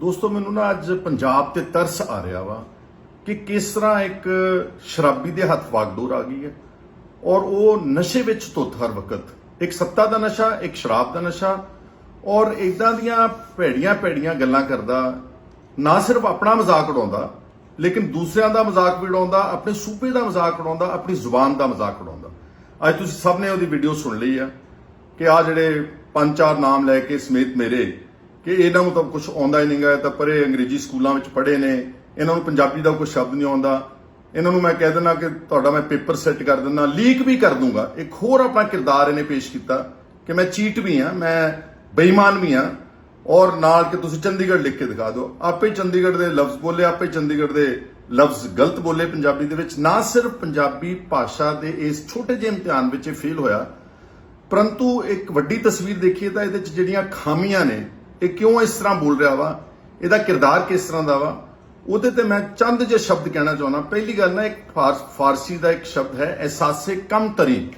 ਦੋਸਤੋ, ਮੈਨੂੰ ਨਾ ਅੱਜ ਪੰਜਾਬ ਤੇ ਤਰਸ ਆ ਰਿਹਾ ਵਾ ਕਿ ਕਿਸ ਤਰ੍ਹਾਂ ਇੱਕ ਸ਼ਰਾਬੀ ਦੇ ਹੱਥ ਵਾਗਡੋਰ ਆ ਗਈ ਹੈ ਔਰ ਉਹ ਨਸ਼ੇ ਵਿੱਚ ਧੁੱਤ ਹਰ ਵਕਤ। ਇੱਕ ਸੱਤਾ ਦਾ ਨਸ਼ਾ, ਇੱਕ ਸ਼ਰਾਬ ਦਾ ਨਸ਼ਾ ਔਰ ਇਦਾਂ ਦੀਆਂ ਭੈੜੀਆਂ ਭੈੜੀਆਂ ਗੱਲਾਂ ਕਰਦਾ, ਨਾ ਸਿਰਫ ਆਪਣਾ ਮਜ਼ਾਕ ਉਡਾਉਂਦਾ, ਲੇਕਿਨ ਦੂਸਰਿਆਂ ਦਾ ਮਜ਼ਾਕ ਵੀ ਉਡਾਉਂਦਾ, ਆਪਣੇ ਸੂਬੇ ਦਾ ਮਜ਼ਾਕ ਉਡਾਉਂਦਾ, ਆਪਣੀ ਜ਼ੁਬਾਨ ਦਾ ਮਜ਼ਾਕ ਉਡਾਉਂਦਾ। ਅੱਜ ਤੁਸੀਂ ਸਭ ਨੇ ਉਹਦੀ ਵੀਡੀਓ ਸੁਣ ਲਈ ਆ ਕਿ ਆ ਜਿਹੜੇ ਪੰਜ ਚਾਰ ਨਾਮ ਲੈ ਕੇ ਸਮੇਤ ਮੇਰੇ ਕਿ ਇਹਨਾਂ ਨੂੰ ਤਾਂ ਕੁਝ ਆਉਂਦਾ ਹੀ ਨਹੀਂਗਾ ਤਾਂ ਪਰੇ ਅੰਗਰੇਜ਼ੀ ਸਕੂਲਾਂ ਵਿੱਚ ਪੜ੍ਹੇ ਨੇ, ਇਹਨਾਂ ਨੂੰ ਪੰਜਾਬੀ ਦਾ ਕੋਈ ਸ਼ਬਦ ਨਹੀਂ ਆਉਂਦਾ। ਇਹਨਾਂ ਨੂੰ ਮੈਂ ਕਹਿ ਦਿੰਦਾ ਕਿ ਤੁਹਾਡਾ ਮੈਂ ਪੇਪਰ ਸੈੱਟ ਕਰ ਦਿੰਦਾ, ਲੀਕ ਵੀ ਕਰ ਦੂੰਗਾ। ਇੱਕ ਹੋਰ ਆਪਣਾ ਕਿਰਦਾਰ ਇਹਨੇ ਪੇਸ਼ ਕੀਤਾ ਕਿ ਮੈਂ ਚੀਟ ਵੀ ਆ ਮੈਂ ਬੇਈਮਾਨ ਵੀ ਆ ਔਰ ਨਾਲ ਕਿ ਤੁਸੀਂ ਚੰਡੀਗੜ੍ਹ ਲਿਖ ਕੇ ਦਿਖਾ ਦਿਓ, ਆਪੇ ਚੰਡੀਗੜ੍ਹ ਦੇ ਲਫ਼ਜ਼ ਬੋਲੇ, ਆਪੇ ਚੰਡੀਗੜ੍ਹ ਦੇ ਲਫ਼ਜ਼ ਗਲਤ ਬੋਲੇ ਪੰਜਾਬੀ ਦੇ ਵਿੱਚ। ਨਾ ਸਿਰਫ ਪੰਜਾਬੀ ਭਾਸ਼ਾ ਦੇ ਇਸ ਛੋਟੇ ਜਿਹੇ ਇਮਤਿਹਾਨ ਵਿੱਚ ਇਹ ਫੇਲ ਹੋਇਆ, ਪਰੰਤੂ ਇੱਕ ਵੱਡੀ ਤਸਵੀਰ ਦੇਖੀਏ ਤਾਂ ਇਹਦੇ ਵਿੱਚ ਜਿਹੜੀਆਂ ਖਾਮੀਆਂ ਨੇ ਇਹ ਕਿਉਂ ਇਸ ਤਰ੍ਹਾਂ ਬੋਲ ਰਿਹਾ ਵਾ? ਇਹਦਾ ਕਿਰਦਾਰ ਕਿਸ ਤਰ੍ਹਾਂ ਦਾ ਵਾ? ਉਹਦੇ ਤੇ ਮੈਂ ਚੰਦ ਜਿਹੇ ਸ਼ਬਦ ਕਹਿਣਾ ਚਾਹੁੰਦਾ, ਪਹਿਲੀ ਗੱਲ ਨਾ, ਇੱਕ ਫਾਰ- ਫਾਰਸੀ ਦਾ ਇੱਕ ਸ਼ਬਦ ਹੈ, ਅਹਿਸਾਸੇ ਕਮ ਤਰੀ।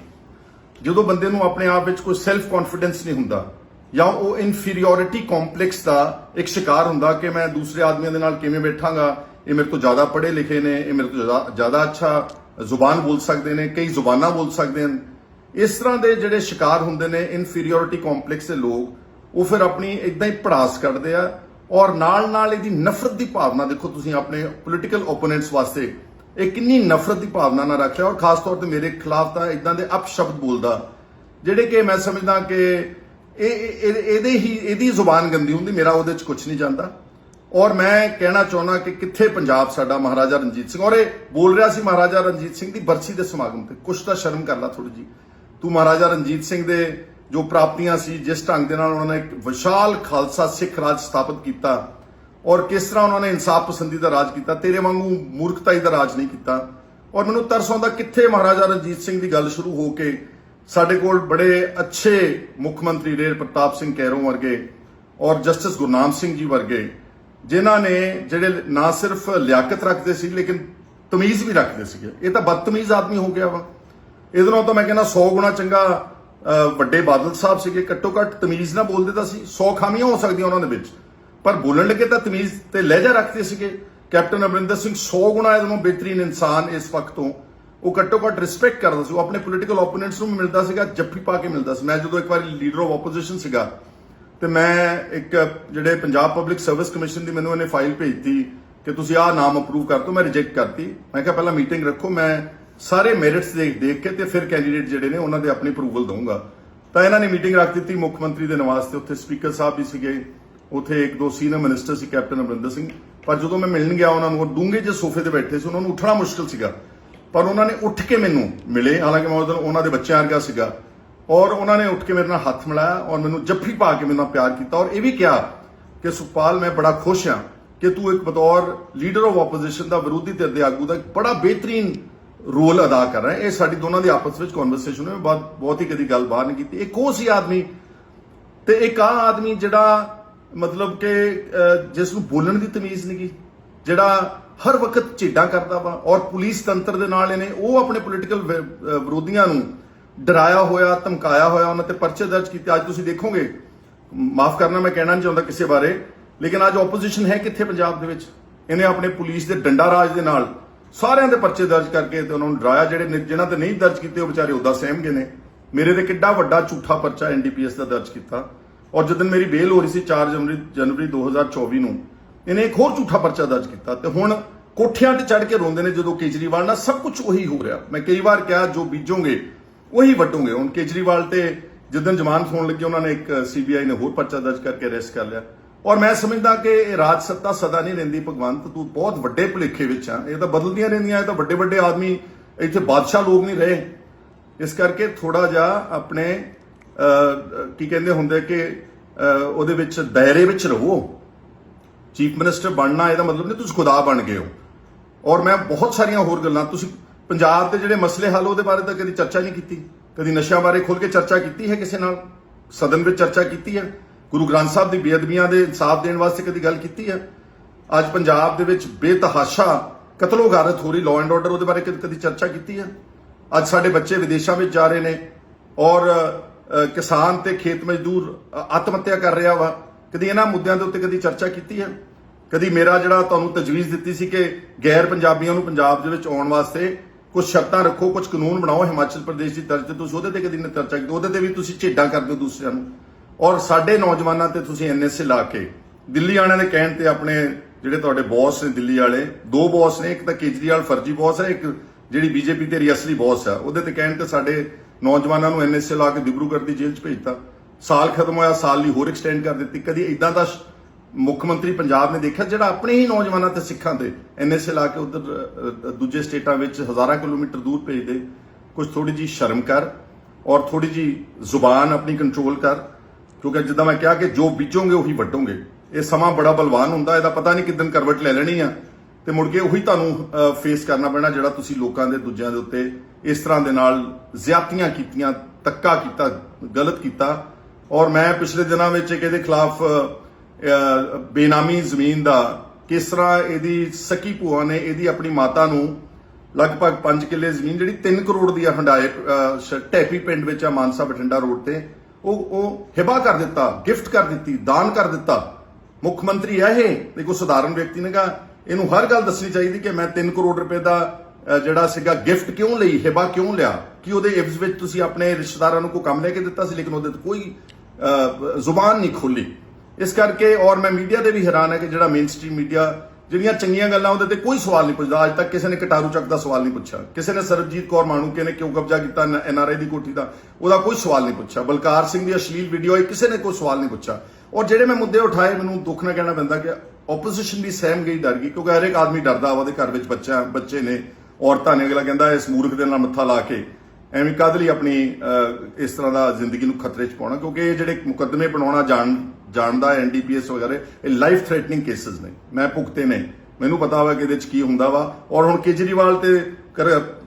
ਜਦੋਂ ਬੰਦੇ ਨੂੰ ਆਪਣੇ ਆਪ ਵਿੱਚ ਕੋਈ ਸੈਲਫ ਕੌਨਫੀਡੈਂਸ ਨਹੀਂ ਹੁੰਦਾ, ਜਾਂ ਉਹ ਇਨਫੀਰੀਓਰਿਟੀ ਕੰਪਲੈਕਸ ਦਾ ਇੱਕ ਸ਼ਿਕਾਰ ਹੁੰਦਾ ਕਿ ਮੈਂ ਦੂਸਰੇ ਆਦਮੀਆਂ ਦੇ ਨਾਲ ਕਿਵੇਂ ਬੈਠਾਂਗਾ, ਇਹ ਮੇਰੇ ਤੋਂ ਜ਼ਿਆਦਾ ਪੜ੍ਹੇ ਲਿਖੇ ਨੇ, ਇਹ ਮੇਰੇ ਤੋਂ ਜ਼ਿਆਦਾ- ਅੱਛਾ ਜ਼ੁਬਾਨ ਬੋਲ ਸਕਦੇ ਨੇ, ਕਈ ਜ਼ੁਬਾਨਾਂ ਬੋਲ ਸਕਦੇ ਹਨ। ਇਸ ਤਰ੍ਹਾਂ ਦੇ ਜਿਹੜੇ ਸ਼ਿਕਾਰ ਹੁੰਦੇ ਨੇ ਇਨਫੀਰੀਓਰਿਟੀ ਕੰਪਲੈਕਸ ਦੇ ਲੋਕ ਉਹ ਫਿਰ ਆਪਣੀ ਇਦਾਂ ਹੀ ਪੜਾਸ ਕੱਢਦੇ ਆ ਔਰ ਨਾਲ ਨਾਲ ਇਹਦੀ ਨਫ਼ਰਤ ਦੀ ਭਾਵਨਾ ਦੇਖੋ ਤੁਸੀਂ ਆਪਣੇ ਪੋਲੀਟੀਕਲ ਓਪੋਨੈਂਟਸ ਵਾਸਤੇ, ਇਹ ਕਿੰਨੀ ਨਫ਼ਰਤ ਦੀ ਭਾਵਨਾ ਨਾਲ ਰੱਖਿਆ ਔਰ ਖਾਸ ਤੌਰ ਤੇ ਮੇਰੇ ਖਿਲਾਫ ਤਾਂ ਇਦਾਂ ਦੇ ਅਪਸ਼ਬਦ ਬੋਲਦਾ। ਜਿਹੜੇ ਕਿ ਮੈਂ ਸਮਝਦਾ ਕਿ ਇਹ, ਇਹ- ਇਹਦੇ ਹੀ, ਇਹਦੀ ਜ਼ੁਬਾਨ ਗੰਦੀ ਹੁੰਦੀ, ਮੇਰਾ ਉਹਦੇ ਚ ਕੁਝ ਨਹੀਂ ਜਾਂਦਾ। ਔਰ ਮੈਂ ਕਹਿਣਾ ਚਾਹੁੰਦਾ ਕਿ ਕਿੱਥੇ ਪੰਜਾਬ ਸਾਡਾ ਮਹਾਰਾਜਾ ਰਣਜੀਤ ਸਿੰਘ, ਔਰ ਇਹ ਬੋਲ ਰਿਹਾ ਸੀ ਮਹਾਰਾਜਾ ਰਣਜੀਤ ਸਿੰਘ ਦੀ ਬਰਸੀ ਦੇ ਸਮਾਗਮ ਤੇ, ਕੁਛ ਤਾਂ ਸ਼ਰਮ ਕਰ ਲਾ ਥੋੜੀ ਜੀ ਤੂੰ ਮਹਾਰਾਜਾ ਰਣਜੀਤ ਸਿੰਘ ਦੇ ਜੋ ਪ੍ਰਾਪਤੀਆਂ ਸੀ, ਜਿਸ ਢੰਗ ਦੇ ਨਾਲ ਉਹਨਾਂ ਨੇ ਇੱਕ ਵਿਸ਼ਾਲ ਖਾਲਸਾ ਸਿੱਖ ਰਾਜ ਸਥਾਪਿਤ ਕੀਤਾ ਔਰ ਕਿਸ ਤਰ੍ਹਾਂ ਉਹਨਾਂ ਨੇ ਇਨਸਾਫ ਪਸੰਦੀ ਦਾ ਰਾਜ ਕੀਤਾ, ਤੇਰੇ ਵਾਂਗੂ ਮੂਰਖਤਾਈ ਦਾ ਰਾਜ ਨਹੀਂ ਕੀਤਾ। ਔਰ ਮੈਨੂੰ ਤਰਸ ਆਉਂਦਾ ਕਿੱਥੇ ਮਹਾਰਾਜਾ ਰਣਜੀਤ ਸਿੰਘ ਦੀ ਗੱਲ ਸ਼ੁਰੂ ਹੋ ਕੇ ਸਾਡੇ ਕੋਲ ਬੜੇ ਅੱਛੇ ਮੁੱਖ ਮੰਤਰੀ ਰੇਲ ਪ੍ਰਤਾਪ ਸਿੰਘ ਕੈਰੋਂ ਵਰਗੇ ਔਰ ਜਸਟਿਸ ਗੁਰਨਾਮ ਸਿੰਘ ਜੀ ਵਰਗੇ, ਜਿਨ੍ਹਾਂ ਨੇ ਜਿਹੜੇ ਨਾ ਸਿਰਫ ਲਿਆਕਤ ਰੱਖਦੇ ਸੀ, ਲੇਕਿਨ ਤਮੀਜ਼ ਵੀ ਰੱਖਦੇ ਸੀਗੇ। ਇਹ ਤਾਂ ਬਦਤਮੀਜ਼ ਆਦਮੀ ਹੋ ਗਿਆ ਵਾ। ਇਹਦੇ ਨਾਲੋਂ ਤਾਂ ਮੈਂ ਕਹਿੰਦਾ 100 ਗੁਣਾ ਚੰਗਾ ਵੱਡੇ ਬਾਦਲ ਸਾਹਿਬ ਸੀਗੇ, ਘੱਟੋ ਘੱਟ ਤਮੀਜ਼ ਨਾ ਬੋਲਦੇ ਤਾਂ ਸੀ 100 ਖਾਮੀਆਂ ਹੋ ਸਕਦੀਆਂ ਉਹਨਾਂ ਦੇ ਵਿੱਚ। ਪਰ ਬੋਲਣ ਲੱਗੇ ਤਾਂ ਤਮੀਜ਼ ਤੇ ਲਹਿਜਾ ਰੱਖਦੇ ਸੀਗੇ। ਕੈਪਟਨ ਅਮਰਿੰਦਰ ਸਿੰਘ 100 ਗੁਣਾ ਇਹਦੇ ਨਾਲੋਂ ਬਿਹਤਰੀਨ ਇਨਸਾਨ ਇਸ ਵਕਤ ਤੋਂ। ਉਹ ਘੱਟੋ ਘੱਟ ਰਿਸਪੈਕਟ ਕਰਦਾ ਸੀ। ਉਹ ਆਪਣੇ ਪੋਲੀਟੀਕਲ ਓਪੋਨੈਂਟਸ ਨੂੰ ਵੀ ਮਿਲਦਾ ਸੀਗਾ, ਜੱਫੀ ਪਾ ਕੇ ਮਿਲਦਾ ਸੀ। ਮੈਂ ਜਦੋਂ ਇੱਕ ਵਾਰੀ ਲੀਡਰ ਆਫ ਆਪੋਜੀਸ਼ਨ ਸੀਗਾ, ਤੇ ਮੈਂ ਇੱਕ ਜਿਹੜੇ ਪੰਜਾਬ ਪਬਲਿਕ ਸਰਵਿਸ ਕਮਿਸ਼ਨ ਦੀ ਮੈਨੂੰ ਇਹਨੇ ਫਾਈਲ ਭੇਜਤੀ ਕਿ ਤੁਸੀਂ ਆਹ ਨਾਮ ਅਪਰੂਵ ਕਰ ਦਿਓ। ਮੈਂ ਰਿਜੈਕਟ ਕਰਤੀ। ਮੈਂ ਕਿਹਾ, ਪਹਿਲਾਂ ਮੀਟਿੰਗ ਰੱਖੋ। ਮੈਂ ਸਾਰੇ ਮੈਰਿਟਸ ਦੇਖ ਦੇਖ ਕੇ ਤੇ ਫਿਰ ਕੈਂਡੀਡੇਟ ਜਿਹੜੇ ਨੇ ਉਹਨਾਂ ਦੇ ਆਪਣੀ ਅਪਰੂਵਲ ਦਊਂਗਾ। ਤਾਂ ਇਹਨਾਂ ਨੇ ਮੀਟਿੰਗ ਰੱਖ ਦਿੱਤੀ ਮੁੱਖ ਮੰਤਰੀ ਦੇ ਨਿਵਾਸ ਤੇ। ਉੱਥੇ ਸਪੀਕਰ ਸਾਹਿਬ ਵੀ ਸੀਗੇ। ਉੱਥੇ ਇੱਕ ਦੋ ਸੀਨੀਅਰ ਮਿਨਿਸਟਰ ਸੀ ਕੈਪਟਨ ਅਮਰਿੰਦਰ ਸਿੰਘ। ਪਰ ਜਦੋਂ ਮੈਂ ਮਿਲਣ ਗਿਆ ਉਹਨਾਂ ਨੂੰ, ਉਹ ਡੂੰਘੇ ਜਿਹੇ ਸੋਫੇ ਤੇ ਬੈਠੇ ਸੀ। ਉਹਨਾਂ ਨੂੰ ਉੱਠਣਾ ਮੁਸ਼ਕਲ ਸੀਗਾ। ਪਰ ਉਹਨਾਂ ਨੇ ਉੱਠ ਕੇ ਮੈਨੂੰ ਮਿਲੇ। ਹਾਲਾਂਕਿ ਮੈਂ ਉਦੋਂ ਉਹਨਾਂ ਦੇ ਬੱਚਿਆਂ ਵਰਗਾ ਸੀਗਾ। ਔਰ ਉਹਨਾਂ ਨੇ ਉੱਠ ਕੇ ਮੇਰੇ ਨਾਲ ਹੱਥ ਮਿਲਾਇਆ ਔਰ ਮੈਨੂੰ ਜੱਫੀ ਪਾ ਕੇ ਮੇਰੇ ਨਾਲ ਪਿਆਰ ਕੀਤਾ। ਔਰ ਇਹ ਵੀ ਕਿਹਾ ਕਿ ਸੁਖਪਾਲ, ਮੈਂ ਬੜਾ ਖੁਸ਼ ਹਾਂ ਕਿ ਤੂੰ ਇੱਕ ਬਤੌਰ ਲੀਡਰ ਆਫ ਆਪੋਜੀਸ਼ਨ ਦਾ ਵਿਰੋਧੀ ਧਿਰ ਦੇ ਆਗੂ ਦਾ ਬੜਾ ਬਿਹਤਰੀਨ ਰੋਲ ਅਦਾ ਕਰ ਰਿਹਾ ਇਹ ਸਾਡੀ ਦੋਨਾਂ ਦੀ ਆਪਸ ਵਿੱਚ ਕਨਵਰਸੇਸ਼ਨ ਹੋਈ। ਬਹੁਤ ਬਹੁਤ ਹੀ ਕਦੀ ਗੱਲ ਬਾਹਰ ਨਹੀਂ ਕੀਤੀ। ਇੱਕ ਉਹ ਸੀ ਆਦਮੀ ਤੇ ਇੱਕ ਆ ਆਦਮੀ ਜਿਹੜਾ ਮਤਲਬ ਕਿ ਜਿਸ ਨੂੰ ਬੋਲਣ ਦੀ ਤਮੀਜ਼ ਨਹੀਂ ਗੀ ਜਿਹੜਾ ਹਰ ਵਕਤ ਝੇਡਾਂ ਕਰਦਾ ਵਾ ਔਰ ਪੁਲਿਸ ਤੰਤਰ ਦੇ ਨਾਲ ਇਹਨੇ ਉਹ ਆਪਣੇ ਪੋਲੀਟੀਕਲ ਵਿਰੋਧੀਆਂ ਨੂੰ ਡਰਾਇਆ ਹੋਇਆ, ਧਮਕਾਇਆ ਹੋਇਆ, ਉਹਨਾਂ ਤੇ ਪਰਚੇ ਦਰਜ ਕੀਤੇ। ਅੱਜ ਤੁਸੀਂ ਦੇਖੋਗੇ, ਮਾਫ ਕਰਨਾ ਮੈਂ ਕਹਿਣਾ ਨਹੀਂ ਚਾਹੁੰਦਾ ਕਿਸੇ ਬਾਰੇ, ਲੇਕਿਨ ਅੱਜ ਆਪੋਜੀਸ਼ਨ ਹੈ ਕਿੱਥੇ ਪੰਜਾਬ ਦੇ ਵਿੱਚ? ਇਹਨੇ ਆਪਣੇ ਪੁਲਿਸ ਦੇ ਡੰਡਾ ਰਾਜ ਦੇ ਨਾਲ ਸਾਰਿਆਂ ਦੇ ਪਰਚੇ ਦਰਜ ਕਰਕੇ ਤੇ ਉਹਨਾਂ ਨੂੰ ਡਰਾਇਆ। ਜਿਹੜੇ ਜਿਨ੍ਹਾਂ ਤੇ ਨਹੀਂ ਦਰਜ ਕੀਤੇ, ਉਹ ਵਿਚਾਰੇ ਉਦਾਂ ਸਹਿਮ ਗਏ ਨੇ। ਮੇਰੇ ਤੇ ਕਿੱਡਾ ਵੱਡਾ ਝੂਠਾ ਪਰਚਾ ਐਨਡੀਪੀਐਸ ਦਾ ਦਰਜ ਕੀਤਾ। ਔਰ ਜਦੋਂ ਮੇਰੀ ਬੇਲ ਹੋ ਰਹੀ ਸੀ 4 ਜਨਵਰੀ ਜਨਵਰੀ 2024 ਨੂੰ, ਇਹਨੇ ਇੱਕ ਹੋਰ ਝੂਠਾ ਪਰਚਾ ਦਰਜ ਕੀਤਾ। ਤੇ ਹੁਣ ਕੋਠਿਆਂ ਤੇ ਚੜ ਕੇ ਰੋਂਦੇ ਨੇ ਜਦੋਂ ਕੇਜਰੀਵਾਲ ਨਾਲ ਸਭ ਕੁਝ ਉਹੀ ਹੋ ਰਿਹਾ। ਮੈਂ ਕਈ ਵਾਰ ਕਿਹਾ, ਜੋ ਬੀਜੋਗੇ, ਉਹੀ ਵੱਟੋਗੇ ਹੁਣ ਕੇਜਰੀਵਾਲ ਤੇ ਜਦੋਂ ਜ਼ਮਾਨਤ ਹੋਣ ਲੱਗੀ, ਉਹਨਾਂ ਨੇ ਇੱਕ ਸੀਬੀਆਈ ਨੇ ਹੋਰ ਪਰਚਾ ਦਰਜ ਕਰਕੇ ਅਰੈਸਟ ਕਰ ਲਿਆ। ਔਰ ਮੈਂ ਸਮਝਦਾ ਕਿ ਇਹ ਰਾਜ ਸੱਤਾ ਸਦਾ ਨਹੀਂ ਰਹਿੰਦੀ, ਭਗਵੰਤ ਤੂੰ ਬਹੁਤ ਵੱਡੇ ਭੁਲੇਖੇ ਵਿੱਚ ਆ। ਇਹ ਤਾਂ ਬਦਲਦੀਆਂ ਰਹਿੰਦੀਆਂ, ਇਹ ਤਾਂ ਵੱਡੇ ਵੱਡੇ ਆਦਮੀ, ਇੱਥੇ ਬਾਦਸ਼ਾਹ ਲੋਕ ਨਹੀਂ ਰਹੇ। ਇਸ ਕਰਕੇ ਥੋੜਾ ਜਿਹਾ ਆਪਣੇ ਕੀ ਕਹਿੰਦੇ ਹੁੰਦੇ ਕਿ ਉਹਦੇ ਵਿੱਚ ਦਾਇਰੇ ਵਿੱਚ ਰਹੋ। ਚੀਫ ਮਿਨਿਸਟਰ ਬਣਨਾ, ਇਹਦਾ ਮਤਲਬ ਨਹੀਂ ਤੁਸੀਂ ਖੁਦਾ ਬਣ ਗਏ ਹੋ। ਔਰ ਮੈਂ ਬਹੁਤ ਸਾਰੀਆਂ ਹੋਰ ਗੱਲਾਂ, ਤੁਸੀਂ ਪੰਜਾਬ ਦੇ ਜਿਹੜੇ ਮਸਲੇ ਹੱਲ, ਉਹਦੇ ਬਾਰੇ ਤਾਂ ਕਦੀ ਚਰਚਾ ਨਹੀਂ ਕੀਤੀ। ਕਦੀ ਨਸ਼ਿਆਂ ਬਾਰੇ ਖੁੱਲ ਕੇ ਚਰਚਾ ਕੀਤੀ ਹੈ ਕਿਸੇ ਨਾਲ? ਸਦਨ ਵਿੱਚ ਚਰਚਾ ਕੀਤੀ ਹੈ? ਗੁਰੂ ਗ੍ਰੰਥ ਸਾਹਿਬ ਦੀ ਬੇਅਦਬੀਆਂ ਦੇ ਇਨਸਾਫ ਦੇਣ ਵਾਸਤੇ ਕਦੀ ਗੱਲ ਕੀਤੀ ਹੈ? ਅੱਜ ਪੰਜਾਬ ਦੇ ਵਿੱਚ ਬੇਤਹਾਸ਼ਾ, ਕਤਲੋਗਾਰਤ ਹੋ ਰਹੀ ਲਾਅ ਐਂਡ ਆਰਡਰ ਉਹਦੇ ਬਾਰੇ ਕਦੀ ਕਦੀ ਚਰਚਾ ਕੀਤੀ ਹੈ? ਅੱਜ ਸਾਡੇ ਬੱਚੇ ਵਿਦੇਸ਼ਾਂ ਵਿੱਚ ਜਾ ਰਹੇ ਨੇ ਔਰ ਕਿਸਾਨ ਤੇ ਖੇਤ ਮਜ਼ਦੂਰ ਆਤਮ ਹੱਤਿਆ ਕਰ ਰਿਹਾ ਵਾ। ਕਦੀ ਇਹਨਾਂ ਮੁੱਦਿਆਂ ਦੇ ਉੱਤੇ ਕਦੀ ਚਰਚਾ ਕੀਤੀ ਹੈ? ਕਦੀ ਮੇਰਾ ਜਿਹੜਾ ਤੁਹਾਨੂੰ ਤਜਵੀਜ਼ ਦਿੱਤੀ ਸੀ ਕਿ ਗੈਰ ਪੰਜਾਬੀਆਂ ਨੂੰ ਪੰਜਾਬ ਦੇ ਵਿੱਚ ਆਉਣ ਵਾਸਤੇ ਕੁਝ ਸ਼ਰਤਾਂ ਰੱਖੋ ਕੁਝ ਕਾਨੂੰਨ ਬਣਾਓ ਹਿਮਾਚਲ ਪ੍ਰਦੇਸ਼ ਦੀ ਤਰਜ਼ ਤੇ, ਤੁਸੀਂ ਉਹਦੇ ਤੇ ਕਦੀ ਨਾ ਚਰਚਾ ਕੀਤੀ, ਉਹਦੇ ਤੇ ਵੀ ਤੁਸੀਂ ਝੇਡਾਂ ਕਰਦੇ ਹੋ ਦੂਸਰਿਆਂ ਨੂੰ। ਔਰ ਸਾਡੇ ਨੌਜਵਾਨਾਂ ਤੇ ਤੁਸੀਂ ਐਨਐਸਏ ਲਾ ਕੇ ਦਿੱਲੀ ਵਾਲਿਆਂ ਦੇ ਕਹਿਣ ਤੇ ਆਪਣੇ ਜਿਹੜੇ ਤੁਹਾਡੇ ਬੌਸ ਨੇ ਦਿੱਲੀ ਵਾਲੇ, ਦੋ ਬੌਸ ਨੇ, ਇੱਕ ਤਾਂ ਕੇਜਰੀਵਾਲ ਫਰਜ਼ੀ ਬੌਸ ਹੈ, ਇੱਕ ਜਿਹੜੀ ਬੀਜੇਪੀ ਤੇਰੀ ਅਸਲੀ ਬੌਸ ਹੈ। ਉਹਦੇ ਤੇ ਕਹਿਣ ਤੇ ਸਾਡੇ ਨੌਜਵਾਨਾਂ ਨੂੰ ਐਨਐਸਏ ਲਾ ਕੇ ਦਿਬਰੂਗੜ੍ਹ ਦੀ ਜੇਲ੍ਹ 'ਚ ਭੇਜਤਾ। ਸਾਲ ਖਤਮ ਹੋਇਆ, ਸਾਲ ਲਈ ਹੋਰ ਐਕਸਟੈਂਡ ਕਰ ਦਿੱਤੀ। ਕਦੀ ਇਦਾਂ ਦਾ ਮੁੱਖ ਮੰਤਰੀ ਪੰਜਾਬ ਨੇ ਦੇਖਿਆ, ਜਿਹੜਾ ਆਪਣੇ ਹੀ ਨੌਜਵਾਨਾਂ ਤੇ ਸਿੱਖਾਂ ਤੇ ਐਨਐਸਏ ਲਾ ਕੇ ਉਧਰ ਦੂਜੇ ਸਟੇਟਾਂ ਵਿੱਚ ਹਜ਼ਾਰਾਂ ਕਿਲੋਮੀਟਰ ਦੂਰ ਭੇਜਦੇ। ਕੁਝ ਥੋੜੀ ਜੀ ਸ਼ਰਮ ਕਰ ਔਰ ਥੋੜੀ ਜੀ ਜ਼ੁਬਾਨ ਆਪਣੀ ਕੰਟਰੋਲ ਕਰ। ਕਿਉਂਕਿ ਜਿੱਦਾਂ ਮੈਂ ਕਿਹਾ ਕਿ ਜੋ ਬੀਜੋਗੇ ਉਹੀ ਵੱਢੋਗੇ। ਇਹ ਸਮਾਂ ਬੜਾ ਬਲਵਾਨ ਹੁੰਦਾ ਇਹਦਾ ਪਤਾ ਨਹੀਂ ਕਿਦਨ ਕਰਵਟ ਲੈ ਲੈਣੀ ਆ। ਤੇ ਮੁੜ ਕੇ ਉਹੀ ਤੁਹਾਨੂੰ ਫੇਸ ਕਰਨਾ ਪੈਣਾ ਜਿਹੜਾ ਤੁਸੀਂ ਲੋਕਾਂ ਦੇ ਦੂਜਿਆਂ ਦੇ ਉੱਤੇ ਇਸ ਤਰ੍ਹਾਂ ਦੇ ਨਾਲ ਜ਼ਿਆਦਤੀਆਂ ਕੀਤੀਆਂ ਤੱਕਾ ਕੀਤਾ ਗਲਤ ਕੀਤਾ। ਔਰ ਮੈਂ ਪਿਛਲੇ ਦਿਨਾਂ ਵਿੱਚ ਇਹਦੇ ਖਿਲਾਫ ਬੇਨਾਮੀ ਜ਼ਮੀਨ ਦਾ ਕਿਸ ਤਰ੍ਹਾਂ ਇਹਦੀ ਸਕੀ ਭੂਆ ਨੇ ਇਹਦੀ ਆਪਣੀ ਮਾਤਾ ਨੂੰ ਲਗਭਗ 5 ਕਿੱਲੇ ਜ਼ਮੀਨ ਜਿਹੜੀ 3 ਕਰੋੜ ਦੀ ਆ ਹੰਡਾਏ ਅਹ, ਟੈਪੀ ਪਿੰਡ ਵਿੱਚ ਆ ਮਾਨਸਾ ਬਠਿੰਡਾ ਰੋਡ ਤੇ ਉਹ ਉਹ ਹਿਬਾ ਕਰ ਦਿੱਤਾ, ਗਿਫਟ ਕਰ ਦਿੱਤੀ, ਦਾਨ ਕਰ ਦਿੱਤਾ। ਮੁੱਖ ਮੰਤਰੀ ਹੈ ਇਹ ਤੇ ਸਧਾਰਨ ਵਿਅਕਤੀ ਨੇ ਨੇਗਾ ਇਹਨੂੰ ਹਰ ਗੱਲ ਦੱਸਣੀ ਚਾਹੀਦੀ ਕਿ ਮੈਂ 3 ਕਰੋੜ ਰੁਪਏ ਦਾ ਜਿਹੜਾ ਸੀਗਾ ਗਿਫਟ ਕਿਉਂ ਲਈ, ਹਿਬਾ ਕਿਉਂ ਲਿਆ? ਕਿ ਉਹਦੇ ਇਵਜ਼ ਵਿੱਚ ਤੁਸੀਂ ਆਪਣੇ ਰਿਸ਼ਤੇਦਾਰਾਂ ਨੂੰ ਕੋਈ ਕੰਮ ਲੈ ਕੇ ਦਿੱਤਾ ਸੀ, ਲੇਕਿਨ ਉਹਦੇ ਤੇ ਕੋਈ ਜ਼ੁਬਾਨ ਨਹੀਂ ਖੋਲੀ ਇਸ ਕਰਕੇ ਔਰ ਮੈਂ ਮੀਡੀਆ ਦੇ ਵੀ ਹੈਰਾਨ ਹੈ ਕਿ ਜਿਹੜਾ ਮੇਨ ਸਟ੍ਰੀਮ ਮੀਡੀਆ ਜਿਹੜੀਆਂ ਚੰਗੀਆਂ ਗੱਲਾਂ ਉਹਦੇ ਤੇ ਕੋਈ ਸਵਾਲ ਨਹੀਂ ਪੁੱਛਦਾ। ਅੱਜ ਤੱਕ ਕਿਸੇ ਨੇ ਕਟਾਰੂ ਚੱਕ ਦਾ ਸਵਾਲ ਨਹੀਂ ਪੁੱਛਿਆ। ਕਿਸੇ ਨੇ ਸਰਬਜੀਤ ਕੌਰ ਮਾਣੂਕੇ ਨੇ ਕਿਉਂ ਕਬਜ਼ਾ ਕੀਤਾ ਐਨਆਰਆਈ ਦੀ ਕੋਠੀ ਦਾ, ਉਹਦਾ ਕੋਈ ਸਵਾਲ ਨਹੀਂ ਪੁੱਛਿਆ। ਬਲਕਾਰ ਸਿੰਘ ਦੀ ਅਸ਼ਲੀਲ ਵੀਡੀਓ ਹੈ ਕਿਸੇ ਨੇ ਕੋਈ ਸਵਾਲ ਨਹੀਂ ਪੁੱਛਿਆ। ਔਰ ਜਿਹੜੇ ਮੈਂ ਮੁੱਦੇ ਉਠਾਏ, ਮੈਨੂੰ ਦੁੱਖ ਨਾਲ ਕਹਿਣਾ ਪੈਂਦਾ ਕਿ ਆਪੋਜੀਸ਼ਨ ਵੀ ਸਹਿਮ ਗਈ ਡਰ ਗਈ, ਕਿਉਂਕਿ ਹਰ ਇੱਕ ਆਦਮੀ ਡਰਦਾ ਉਹਦੇ ਘਰ ਵਿੱਚ ਬੱਚਾ ਬੱਚੇ ਨੇ, ਔਰਤਾਂ ਨੇ। ਅਗਲਾ ਕਹਿੰਦਾ ਇਸ ਮੂਰਖ ਦੇ ਨਾਲ ਮੱਥਾ ਲਾ ਕੇ ਐਵੇਂ ਕਾਹਦੇ ਲਈ ਆਪਣੀ ਅਹ, ਇਸ ਤਰ੍ਹਾਂ ਦਾ ਜ਼ਿੰਦਗੀ ਨੂੰ ਖਤਰੇ 'ਚ ਪਾਉਣਾ? ਕਿਉਂਕਿ ਇਹ ਜਿਹੜੇ ਮੁਕੱਦਮੇ ਬਣਾਉਣਾ ਜਾਣ ਜਾਣਦਾ ਐਨਡੀਪੀਐਸ ਵਗੈਰਾ ਇਹ ਲਾਈਫ ਥ੍ਰੈਟਨਿੰਗ ਕੇਸਸ ਨੇ। ਮੈਂ ਭੁਗਤੇ ਨੇ। ਮੈਨੂੰ ਪਤਾ ਵਾ ਕਿ ਇਹਦੇ 'ਚ ਕੀ ਹੁੰਦਾ ਵਾ। ਔਰ ਹੁਣ ਕੇਜਰੀਵਾਲ ਤੇ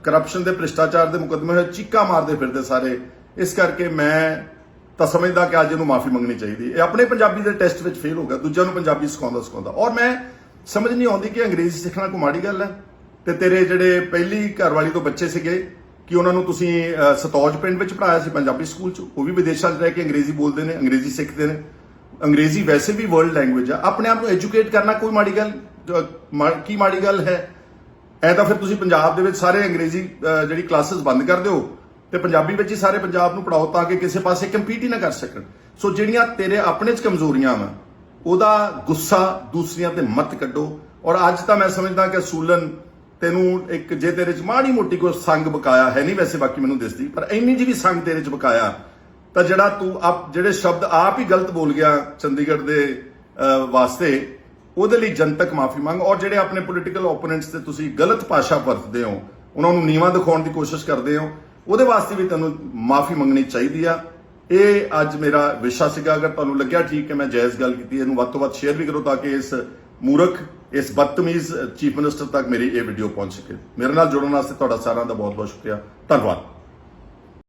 ਕਰਪਸ਼ਨ ਦੇ ਭ੍ਰਿਸ਼ਟਾਚਾਰ ਦੇ ਮੁਕੱਦਮੇ ਹੋਏ ਚੀਕਾ ਮਾਰਦੇ ਫਿਰਦੇ ਸਾਰੇ। ਇਸ ਕਰਕੇ ਮੈਂ ਤਾਂ ਸਮਝਦਾ ਕਿ ਅੱਜ ਇਹਨੂੰ ਮਾਫੀ ਮੰਗਣੀ ਚਾਹੀਦੀ। ਇਹ ਆਪਣੇ ਪੰਜਾਬੀ ਦੇ ਟੈਸਟ ਵਿੱਚ ਫੇਲ ਹੋ ਗਿਆ ਦੂਜਿਆਂ ਨੂੰ ਪੰਜਾਬੀ ਸਿਖਾਉਂਦਾ ਸਿਖਾਉਂਦਾ। ਔਰ ਮੈਂ ਸਮਝ ਨਹੀਂ ਆਉਂਦੀ ਕਿ ਅੰਗਰੇਜ਼ੀ ਸਿੱਖਣਾ ਕੋਈ ਮਾੜੀ ਗੱਲ ਹੈ? ਤੇ ਤੇਰੇ ਜਿਹੜੇ ਪਹਿਲੀ ਘਰਵਾਲੀ ਤੋਂ ਬੱਚੇ ਸੀਗੇ ਕਿ ਉਹਨਾਂ ਨੂੰ ਤੁਸੀਂ ਸਤੌਜ ਪਿੰਡ ਵਿੱਚ ਪੜਾਇਆ ਸੀ, ਪੰਜਾਬੀ ਸਕੂਲ ਚ। ਉਹ ਵੀ ਵਿਦੇਸ਼ਾਂ 'ਚ ਰਹਿ ਕੇ ਅੰਗਰੇਜ਼ੀ ਬੋਲਦੇ ਨੇ, ਅੰਗਰੇਜ਼ੀ ਸਿੱਖਦੇ ਨੇ। ਅੰਗਰੇਜ਼ੀ ਵੈਸੇ ਵੀ ਵਰਲਡ ਲੈਂਗੁਏਜ ਆ। ਆਪਣੇ ਆਪ ਨੂੰ ਐਜੂਕੇਟ ਕਰਨਾ ਕੋਈ ਮਾੜੀ ਗੱਲ ਮਾ- ਕੀ ਮਾੜੀ ਗੱਲ ਹੈ? ਐ ਤਾਂ ਫਿਰ ਤੁਸੀਂ ਪੰਜਾਬ ਦੇ ਵਿੱਚ ਸਾਰੇ ਅੰਗਰੇਜ਼ੀ ਜਿਹੜੀ ਕਲਾਸਿਸ ਬੰਦ ਕਰ ਦਿਓ ਤੇ ਪੰਜਾਬੀ ਵਿੱਚ ਹੀ ਸਾਰੇ ਪੰਜਾਬ ਨੂੰ ਪੜਾਓ ਤਾਂ ਕਿ ਕਿਸੇ ਪਾਸੇ ਕੰਪੀਟ ਹੀ ਨਾ ਕਰ ਸਕਣ। ਸੋ ਜਿਹੜੀਆਂ ਤੇਰੇ ਆਪਣੇ 'ਚ ਕਮਜ਼ੋਰੀਆਂ ਵਾ, ਉਹਦਾ ਗੁੱਸਾ ਦੂਸਰੀਆਂ ਤੇ ਮਤ ਕੱਢੋ। ਔਰ ਅੱਜ ਤਾਂ ਮੈਂ ਸਮਝਦਾ ਕਿ ਸੂਲਨ ਤੈਨੂੰ ਇੱਕ ਜੇ ਤੇਰੇ 'ਚ ਮਾੜੀ ਮੋਟੀ ਕੋਈ ਸੰਗ ਬਕਾਇਆ ਹੈ ਨਹੀਂ, ਵੈਸੇ ਬਾਕੀ ਮੈਨੂੰ ਦਿਸਦੀ, ਪਰ ਇੰਨੀ ਜਿਹੀ ਵੀ ਸੰਗ ਤੇਰੇ 'ਚ ਬਕਾਇਆ, ਤਾਂ ਜਿਹੜਾ ਤੂੰ ਆਪ, ਜਿਹੜੇ ਸ਼ਬਦ ਆਪ ਹੀ ਗਲਤ ਬੋਲ ਗਿਆ ਚੰਡੀਗੜ੍ਹ ਦੇ ਵਾਸਤੇ, ਉਹਦੇ ਲਈ ਜਨਤਕ ਮਾਫੀ ਮੰਗ, ਔਰ ਜਿਹੜੇ ਆਪਣੇ ਪੋਲੀਟੀਕਲ ਓਪੋਨੈਂਟਸ ਤੇ ਤੁਸੀਂ ਗਲਤ ਭਾਸ਼ਾ ਵਰਤਦੇ ਹੋ, ਉਹਨਾਂ ਨੂੰ ਨੀਵਾਂ ਦਿਖਾਉਣ ਦੀ ਕੋਸ਼ਿਸ਼ ਕਰਦੇ ਹੋ, ਉਹਦੇ ਵਾਸਤੇ ਵੀ ਤੁਹਾਨੂੰ ਮਾਫੀ ਮੰਗਣੀ ਚਾਹੀਦੀ ਆ। ਇਹ ਅੱਜ ਮੇਰਾ ਵਿਸ਼ਾ ਸੀਗਾ, ਅਗਰ ਤੁਹਾਨੂੰ ਲੱਗਿਆ ਠੀਕ ਹੈ, ਮੈਂ ਜਾਇਜ਼ ਗੱਲ ਕੀਤੀ, ਇਹਨੂੰ ਵੱਧ ਤੋਂ ਵੱਧ ਸ਼ੇਅਰ ਵੀ ਕਰੋ ਤਾਂ ਕਿ ਇਸ ਮੂਰਖ ਇਸ ਬਦਤਮੀਜ਼ ਚੀਫ ਮਿਨਿਸਟਰ ਤੱਕ ਮੇਰੀ ਇਹ ਵੀਡੀਓ ਪਹੁੰਚ ਸਕੇ ਮੇਰੇ ਨਾਲ ਜੁੜਨ ਵਾਸਤੇ ਤੁਹਾਡਾ ਸਾਰਿਆਂ ਦਾ ਬਹੁਤ ਬਹੁਤ ਸ਼ੁਕਰੀਆ। ਧੰਨਵਾਦ।